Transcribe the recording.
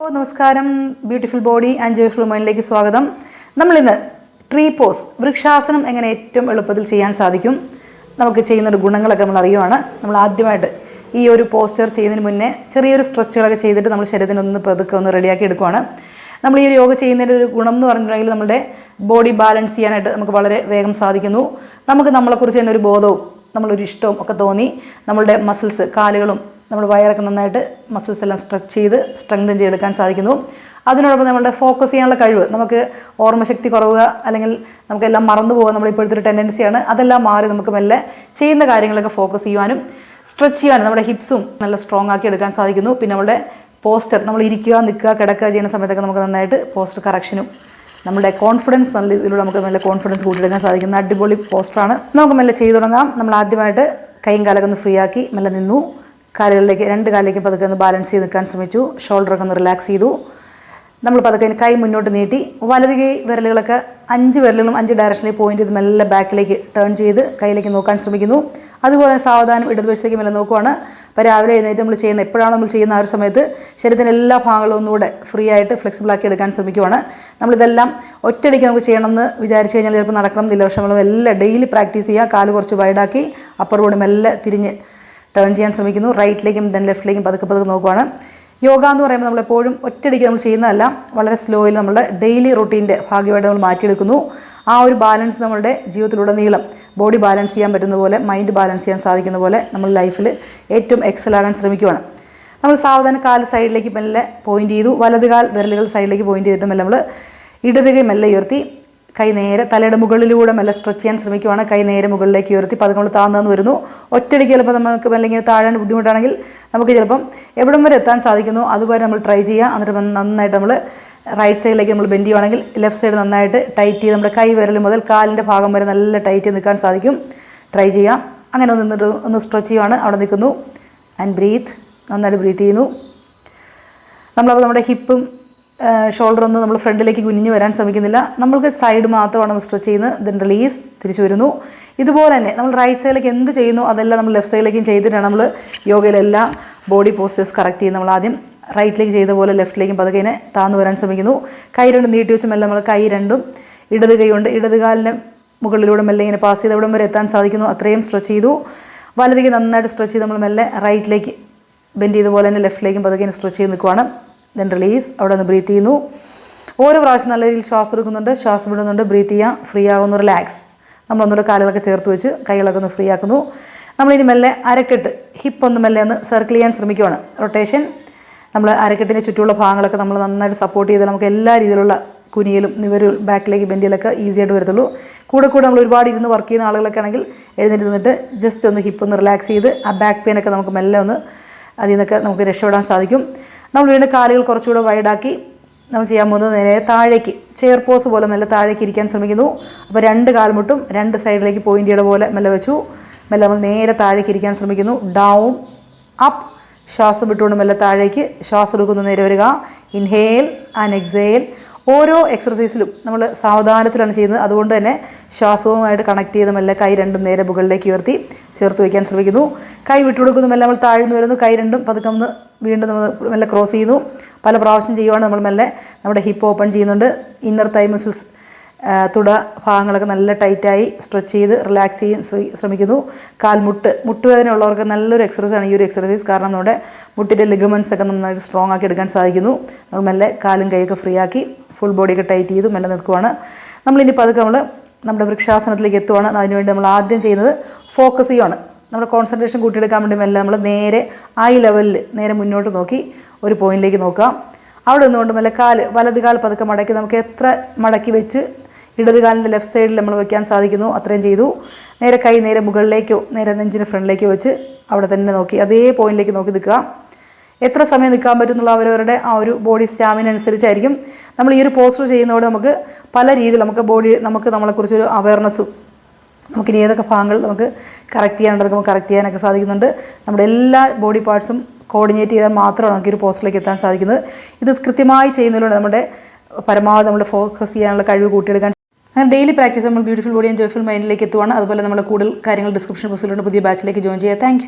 ഓ നമസ്കാരം. Beautiful body and joyful മൈൻഡിലേക്ക് സ്വാഗതം. നമ്മളിന്ന് ട്രീ പോസ് വൃക്ഷാസനം എങ്ങനെ ഏറ്റവും എളുപ്പത്തിൽ ചെയ്യാൻ സാധിക്കും? നമുക്ക് ചെയ്യുന്ന ഒരു ഗുണങ്ങളൊക്കെ നമ്മൾ അറിയുവാണ്. നമ്മൾ ആദ്യമായിട്ട് ഈ ഒരു പോസ്റ്റർ ചെയ്യുന്നതിന് മുന്നേ ചെറിയൊരു സ്ട്രെച്ചുകളൊക്കെ ചെയ്തിട്ട് നമ്മൾ ശരീരത്തിന് ഒന്ന് പതുക്കെ ഒന്ന് റെഡിയാക്കി എടുക്കുവാണ്. നമ്മൾ ഈ ഒരു യോഗ ചെയ്യുന്നതിന്റെ ഒരു ഗുണം എന്ന് പറഞ്ഞിട്ടുണ്ടെങ്കിൽ നമ്മുടെ ബോഡി ബാലൻസ് ചെയ്യാനായിട്ട് നമുക്ക് വളരെ വേഗം സാധിക്കുന്നു. നമുക്ക് നമ്മളെക്കുറിച്ച് തന്നെ ഒരു ബോധവും നമ്മളൊരു ഇഷ്ടവും ഒക്കെ തോന്നി നമ്മളുടെ മസിൽസ് കാലുകളും നമ്മുടെ വയറൊക്കെ നന്നായിട്ട് മസിൽസ് എല്ലാം സ്ട്രെച്ച് ചെയ്ത് സ്ട്രെങ്തൻ ചെയ്തെടുക്കാൻ സാധിക്കുന്നു. അതിനോടൊപ്പം നമ്മളുടെ ഫോക്കസ് ചെയ്യാനുള്ള കഴിവ് നമുക്ക് ഓർമ്മശക്തി കുറവുക അല്ലെങ്കിൽ നമുക്കെല്ലാം മറന്നു പോകുക നമ്മളിപ്പോഴത്തെ ഒരു ടെൻഡൻസിയാണ് അതെല്ലാം മാറി നമുക്ക് മെല്ലെ ചെയ്യുന്ന കാര്യങ്ങളൊക്കെ ഫോക്കസ് ചെയ്യുവാനും സ്ട്രെച്ച് ചെയ്യാനും നമ്മുടെ ഹിപ്സും നല്ല സ്ട്രോങ് ആക്കി എടുക്കാൻ സാധിക്കുന്നു. പിന്നെ നമ്മുടെ പോസ്റ്റർ നമ്മൾ ഇരിക്കുക നിൽക്കുക കിടക്കുക ചെയ്യുന്ന സമയത്തൊക്കെ നമുക്ക് നന്നായിട്ട് പോസ്റ്റർ കറക്ഷനും നമ്മുടെ കോൺഫിഡൻസ് നല്ല ഇതിലൂടെ നമുക്ക് നല്ല കോൺഫിഡൻസ് കൂട്ടിയെടുക്കാൻ സാധിക്കുന്ന. അടിപൊളി പോസ്റ്ററാണ് നമുക്ക് മെല്ലെ ചെയ്തു തുടങ്ങാം. നമ്മൾ ആദ്യമായിട്ട് കൈയും കാലൊക്കെ ഒന്ന് ഫ്രീ ആക്കി മെല്ലെ നിന്നു. കാലുകളിലേക്ക് രണ്ട് കാലിലേക്ക് പതുക്കെ ഒന്ന് ബാലൻസ് ചെയ്ത് നിൽക്കാൻ ശ്രമിച്ചു. ഷോൾഡറൊക്കെ ഒന്ന് റിലാക്സ് ചെയ്തു. നമ്മൾ പതുക്കെ കൈ മുന്നോട്ട് നീട്ടി. വലത് കൈ വിരലുകളൊക്കെ അഞ്ച് വിരലുകളും അഞ്ച് ഡയറക്ഷനിൽ പോയിന്റ് ചെയ്ത് മെല്ലെ ബാക്കിലേക്ക് ടേൺ ചെയ്ത് കയ്യിലേക്ക് നോക്കാൻ ശ്രമിക്കുന്നു. അതുപോലെ സാവധാനം ഇടതുവശത്തേക്ക് മെല്ലെ നോക്കുവാണ്. അപ്പോൾ രാവിലെ എഴുന്നേറ്റ് നമ്മൾ ചെയ്യുന്ന എപ്പോഴാണ് നമ്മൾ ചെയ്യുന്ന ആ ഒരു സമയത്ത് ശരീരത്തിന്റെ എല്ലാ ഭാഗങ്ങളും ഒന്നുകൂടെ ഫ്രീ ആയിട്ട് ഫ്ലെക്സിബിൾ ആക്കി എടുക്കാൻ ശ്രമിക്കുവാണ്. നമ്മളിതെല്ലാം ഒറ്റയടിക്ക് നമുക്ക് ചെയ്യണമെന്ന് വിചാരിച്ചു കഴിഞ്ഞാൽ ചിലപ്പോൾ നടക്കണം എന്നില്ല. നമ്മൾ എല്ലാം ഡെയിലി പ്രാക്ടീസ് ചെയ്യുക. കാൽ കുറച്ച് വൈഡാക്കി അപ്പർ കൂടെ മെല്ലെ തിരിഞ്ഞ് ടേൺ ചെയ്യാൻ ശ്രമിക്കുന്നു. റൈറ്റിലേക്കും ദെൻ ലെഫ്റ്റിലേക്കും പതുക്കെ പതുക്കെ നോക്കുവാണ്. യോഗ എന്ന് പറയുമ്പോൾ നമ്മളെപ്പോഴും ഒറ്റയടിക്ക് നമ്മൾ ചെയ്യുന്നതല്ല. വളരെ സ്ലോയിൽ നമ്മുടെ ഡെയിലി റൊട്ടീന്റെ ഭാഗ്യമായിട്ട് നമ്മൾ മാറ്റിയെടുക്കുന്നു. ആ ഒരു ബാലൻസ് നമ്മുടെ ജീവിതത്തിലുടനീളം ബോഡി ബാലൻസ് ചെയ്യാൻ പറ്റുന്ന പോലെ മൈൻഡ് ബാലൻസ് ചെയ്യാൻ സാധിക്കുന്ന പോലെ നമ്മൾ ലൈഫിൽ ഏറ്റവും എക്സലാകാൻ ശ്രമിക്കുവാണ്. നമ്മൾ സാവധാനം കാൽ സൈഡിലേക്ക് മെല്ലെ പോയിന്റ് ചെയ്തു. വലതുകാൽ വിരലുകൾ സൈഡിലേക്ക് പോയിന്റ് ചെയ്തിട്ട് മെല്ലെ നമ്മൾ ഇടതുകൈ മെല്ലെ ഉയർത്തി. കൈ നേരെ തലയുടെ മുകളിലൂടെ മെല്ലെ സ്ട്രെച്ച് ചെയ്യാൻ ശ്രമിക്കുവാണ്. കൈ നേരെ മുകളിലേക്ക് ഉയർത്തി പതുക്കെ താഴ്ന്നു വരുന്നു. ഒറ്റയടിക്ക് ചിലപ്പോൾ നമുക്ക് ഇങ്ങനെ താഴാൻ ബുദ്ധിമുട്ടാണെങ്കിൽ നമുക്ക് ചിലപ്പം എവിടം വരെ എത്താൻ സാധിക്കുന്നു. അതുവരെ നമ്മൾ ട്രൈ ചെയ്യുക. എന്നിട്ട് നന്നായിട്ട് നമ്മൾ റൈറ്റ് സൈഡിലേക്ക് നമ്മൾ ബെൻഡ് ചെയ്യുവാണെങ്കിൽ ലെഫ്റ്റ് സൈഡ് നന്നായിട്ട് ടൈറ്റ് ചെയ്ത് നമ്മുടെ കൈ വിരൽ മുതൽ കാലിന്റെ ഭാഗം വരെ നല്ല ടൈറ്റ് ചെയ്ത് നിൽക്കാൻ സാധിക്കും. ട്രൈ ചെയ്യാം അങ്ങനെ ഒന്ന് നിന്നിട്ട് ഒന്ന് സ്ട്രെച്ച് ചെയ്യുവാണ്. അവിടെ നിൽക്കുന്നു. ആൻഡ് ബ്രീത്ത് നന്നായിട്ട് ബ്രീത്ത് ചെയ്യുന്നു. നമ്മളപ്പോൾ നമ്മുടെ ഹിപ്പും ഷോൾഡർ ഒന്ന് നമ്മൾ ഫ്രണ്ടിലേക്ക് കുനിഞ്ഞ് വരാൻ ശ്രമിക്കുന്നില്ല. നമ്മൾക്ക് സൈഡ് മാത്രമാണ് നമ്മൾ സ്ട്രെച്ച് ചെയ്യുന്നത്. ദെൻ റിലീസ് തിരിച്ചു വരുന്നു. ഇതുപോലെ തന്നെ നമ്മൾ റൈറ്റ് സൈഡിലേക്ക് എന്ത് ചെയ്യുന്നു? അതെല്ലാം നമ്മൾ ലെഫ്റ്റ് സൈഡിലേക്കും ചെയ്തിട്ടാണ് നമ്മൾ യോഗയിലെല്ലാം ബോഡി പോസ്റ്റേഴ്സ് കറക്റ്റ് ചെയ്യുന്നത് നമ്മൾ ആദ്യം റൈറ്റിലേക്ക് ചെയ്ത പോലെ ലെഫ്റ്റിലേക്കും പതുക്കെ താന്നു വരാൻ ശ്രമിക്കുന്നു. കൈ രണ്ടും നീട്ടി വെച്ച് മെല്ലെ നമ്മൾ കൈ രണ്ടും ഇടത് കൈ ഉണ്ട് ഇടത് കാലിന്റെ മുകളിലൂടെ മെല്ലെ ഇങ്ങനെ പാസ് ചെയ്ത് എവിടം വരെ എത്താൻ സാധിക്കുന്നു. അത്രയും സ്ട്രെച്ച് ചെയ്തു. വലതേക്ക് നന്നായിട്ട് സ്ട്രെച്ച് ചെയ്ത് നമ്മൾ മെല്ലെ റൈറ്റിലേക്ക് ബെൻഡ് ചെയ്ത പോലെ തന്നെ ലെഫ്റ്റിലേക്കും പതുക്കെ സ്ട്രെച്ച് ചെയ്ത് നിൽക്കുവാണ്. ദെൻ റിലീസ് അവിടെ നിന്ന് ബ്രീത്ത് ചെയ്യുന്നു. ഓരോ പ്രാവശ്യം നല്ല രീതിയിൽ ശ്വാസം എടുക്കുന്നുണ്ട്. ശ്വാസം വിടുന്നുണ്ട്. ബ്രീത്ത് ചെയ്യാം. ഫ്രീ ആകുന്നു റിലാക്സ് നമ്മൾ നമ്മളൊന്നുകൂടെ കാലുകളൊക്കെ ചേർത്ത് വെച്ച് കൈകളൊക്കെ ഒന്ന് ഫ്രീ ആക്കുന്നു. നമ്മളിനി മെല്ലെ അരക്കെട്ട് ഹിപ്പ് ഒന്ന് മെല്ലെ ഒന്ന് സർക്കിൾ ചെയ്യാൻ ശ്രമിക്കുവാണ്. റൊട്ടേഷൻ നമ്മൾ അരക്കെട്ടിന്റെ ചുറ്റുമുള്ള ഭാഗങ്ങളൊക്കെ നമ്മൾ നന്നായിട്ട് സപ്പോർട്ട് ചെയ്ത് നമുക്ക് എല്ലാ രീതിയിലുള്ള കുനിയലും നിവരും ബാക്കിലേക്ക് ബെൻഡിലൊക്കെ ഈസി ആയിട്ട് വരത്തുള്ളൂ. കൂടെ കൂടെ നമ്മൾ ഒരുപാട് ഇരുന്ന് വർക്ക് ചെയ്യുന്ന ആളുകളൊക്കെ ആണെങ്കിൽ എഴുന്നേറ്റ് നിന്നിട്ട് ജസ്റ്റ് ഒന്ന് ഹിപ്പ് ഒന്ന് റിലാക്സ് ചെയ്ത് ആ ബാക്ക് പെയിനൊക്കെ നമുക്ക് മെല്ലെ ഒന്ന് അതിൽ നിന്നൊക്കെ നമുക്ക് രക്ഷപ്പെടാൻ സാധിക്കും. നമ്മൾ വീണ്ടും കാലുകൾ കുറച്ചുകൂടെ വൈഡാക്കി നമ്മൾ ചെയ്യാൻ പോകുന്നത് നേരെ താഴേക്ക് ചെയർ പോസ് പോലെ നല്ല താഴേക്ക് ഇരിക്കാൻ ശ്രമിക്കുന്നു. അപ്പോൾ രണ്ട് കാൽമുട്ടും രണ്ട് സൈഡിലേക്ക് പോയിന്റ് പോലെ മെല്ലെ വെച്ചു. മെല്ലെ നമ്മൾ നേരെ താഴേക്ക് ഇരിക്കാൻ ശ്രമിക്കുന്നു. ഡൗൺ അപ്പ് ശ്വാസം വിട്ടുകൊണ്ട് മെല്ലെ താഴേക്ക് ശ്വാസം എടുക്കുന്നു. നേരെ വരിക. ഇൻഹേൽ ആൻഡ് എക്സേൽ ഓരോ എക്സർസൈസിലും നമ്മൾ സാവധാനത്തിലാണ് ചെയ്യുന്നത്. അതുകൊണ്ട് തന്നെ ശ്വാസവുമായിട്ട് കണക്ട് ചെയ്ത് മെല്ലെ കൈ രണ്ടും നേരെ മുകളിലേക്ക് ഉയർത്തി ചേർത്ത് വയ്ക്കാൻ ശ്രമിക്കുന്നു. കൈ വിട്ടുകൊടുക്കുന്നു. മെല്ലെ നമ്മൾ താഴ്ന്നു വരുന്നു. കൈ രണ്ടും പതുക്കെ ഒന്ന് വീണ്ടും നമ്മൾ മെല്ലെ ക്രോസ് ചെയ്യുന്നു പല പ്രാവശ്യം ചെയ്യുവാണ് നമ്മൾ മെല്ലെ നമ്മുടെ ഹിപ്പ് ഓപ്പൺ ചെയ്യുന്നുണ്ട്. ഇന്നർ തൈ മസിൽസ് തുട ഭാഗങ്ങളൊക്കെ നല്ല ടൈറ്റായി സ്ട്രെച്ച് ചെയ്ത് റിലാക്സ് ചെയ്യാൻ ശ്രമിക്കുന്നു. കാൽമുട്ട് മുട്ടുവേദന ഉള്ളവർക്ക് നല്ലൊരു എക്സസൈസാണ് ഈ ഒരു എക്സസൈസ് കാരണം നമ്മുടെ മുട്ടിന്റെ ലിഗമെൻസ് ഒക്കെ നന്നായിട്ട് സ്ട്രോങ് ആക്കി എടുക്കാൻ സാധിക്കുന്നു. നമ്മൾ മെല്ലെ കാലും കൈയൊക്കെ ഫ്രീ ആക്കി ഫുൾ ബോഡിയൊക്കെ ടൈറ്റ് ചെയ്തു മെല്ലെ നിൽക്കുവാണ്. നമ്മളിനി പതുക്കെ നമ്മൾ നമ്മുടെ വൃക്ഷാസനത്തിലേക്ക് എത്തുവാണ്. അതിനുവേണ്ടി നമ്മൾ ആദ്യം ചെയ്യുന്നത് ഫോക്കസ് ചെയ്യുവാണ്. നമ്മുടെ കോൺസെൻട്രേഷൻ കൂട്ടിയെടുക്കാൻ വേണ്ടി മെല്ലെ നമ്മൾ നേരെ ഐ ലെവലിൽ നേരെ മുന്നോട്ട് നോക്കി ഒരു പോയിന്റിലേക്ക് നോക്കാം. അവിടെ നിന്നുകൊണ്ട് മെല്ലെ കാൽ വലത് കാൽ പതുക്കെ മടക്കി നമുക്ക് എത്ര മടക്കി വെച്ച് ഇടത് കാലിന്റെ ലെഫ്റ്റ് സൈഡിൽ നമ്മൾ വെക്കാൻ സാധിക്കുന്നു അത്രയും ചെയ്തു. നേരെ കൈ നേരെ മുകളിലേക്കോ നേരെ നെഞ്ചിന് ഫ്രണ്ടിലേക്കോ വെച്ച് അവിടെ തന്നെ നോക്കി. അതേ പോയിന്റിലേക്ക് നോക്കി നിൽക്കുക. എത്ര സമയം നിൽക്കാൻ പറ്റുന്നുള്ള അവരവരുടെ ആ ഒരു ബോഡി സ്റ്റാമിന അനുസരിച്ചായിരിക്കും. നമ്മൾ ഈ ഒരു പോസ്റ്റർ ചെയ്യുന്നതോടെ നമുക്ക് പല രീതിയിൽ നമുക്ക് ബോഡി നമുക്ക് നമ്മളെക്കുറിച്ചൊരു അവയർനെസ്സും നമുക്കിനി ഏതൊക്കെ ഭാഗങ്ങൾ നമുക്ക് കറക്റ്റ് ചെയ്യാനുള്ളത് നമുക്ക് കറക്റ്റ് ചെയ്യാനൊക്കെ സാധിക്കുന്നുണ്ട്. നമ്മുടെ എല്ലാ ബോഡി പാർട്സും കോർഡിനേറ്റ് ചെയ്താൽ മാത്രമാണ് നമുക്ക് ഒരു പോസ്റ്റിലേക്ക് എത്താൻ സാധിക്കുന്നത്. ഇത് കൃത്യമായി ചെയ്യുന്നതിലൂടെ നമ്മുടെ പരമാവധി നമ്മൾ ഫോക്കസ് ചെയ്യാനുള്ള കഴിവ് കൂട്ടിയെടുക്കാൻ അങ്ങനെ ഡെയിലി പ്രാക്ടീസ് നമ്മൾ ബ്യൂട്ടിഫുൾ ബോഡി ആൻഡ് ജോയ്ഫുൾ മൈൻഡിലേക്ക് എത്തുവാണ്. അതുപോലെ നമ്മൾ കൂടുതൽ കാര്യങ്ങൾ ഡിസ്ക്രിപ്ഷൻ ബോക്സിലുണ്ട് പുതിയ ബാച്ചിലേക്ക് ജോയിൻ ചെയ്യുക. താങ്ക്